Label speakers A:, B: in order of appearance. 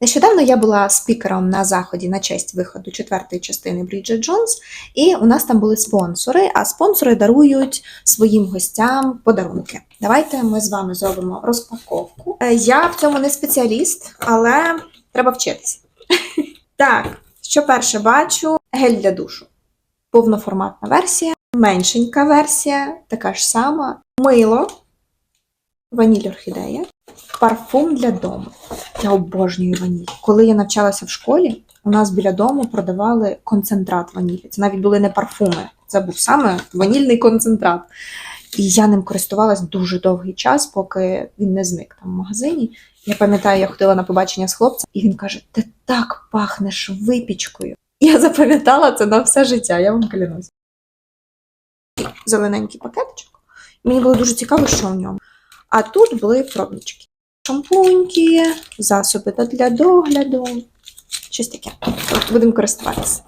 A: Нещодавно я була спікером на заході на честь виходу четвертої частини Бріджит Джонс, і у нас там були спонсори, а спонсори дарують своїм гостям подарунки. Давайте ми з вами зробимо розпаковку. Е, Я в цьому не спеціаліст, але треба вчитися. Так, що перше бачу: гель для душу. Повноформатна версія, меншенька версія, така ж сама. Мило, ваніль орхідея, парфум для дому. Я обожнюю ваніль. Коли я навчалася в школі, у нас біля дому продавали концентрат ванілі. Це навіть були не парфуми, це був саме ванільний концентрат. І я ним користувалась дуже довгий час, поки він не зник там в магазині. Я пам'ятаю, я ходила на побачення з хлопцем, і він каже: Ти так пахнеш випічкою. Я запам'ятала це на все життя, я вам клянусь. Зелененький пакетичок. Мені було дуже цікаво, що в ньому. А тут були пробнички. Шампуньки, засоби для догляду. Щось таке. Будемо користуватися.